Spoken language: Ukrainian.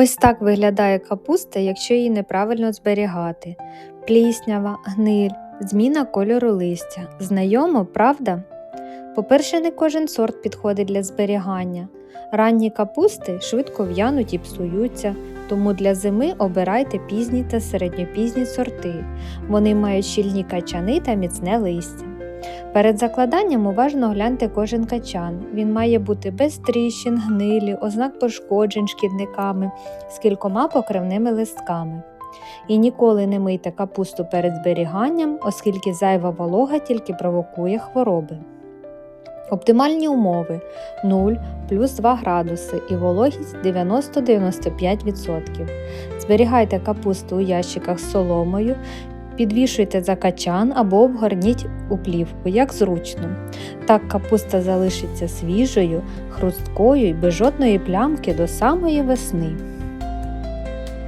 Ось так виглядає капуста, якщо її неправильно зберігати. Пліснява, гниль, зміна кольору листя. Знайомо, правда? По-перше, не кожен сорт підходить для зберігання. Ранні капусти швидко в'януть і псуються, тому для зими обирайте пізні та середньопізні сорти. Вони мають щільні качани та міцне листя. Перед закладанням уважно гляньте кожен качан. Він має бути без тріщин, гнилі, ознак пошкоджень шкідниками з кількома покривними листками. І ніколи не мийте капусту перед зберіганням, оскільки зайва волога тільки провокує хвороби. Оптимальні умови 0 плюс 2 градуси і вологість 90-95%. Зберігайте капусту у ящиках з соломою, підвішуйте за качан або обгорніть у плівку, як зручно. Так капуста залишиться свіжою, хрусткою і без жодної плямки до самої весни.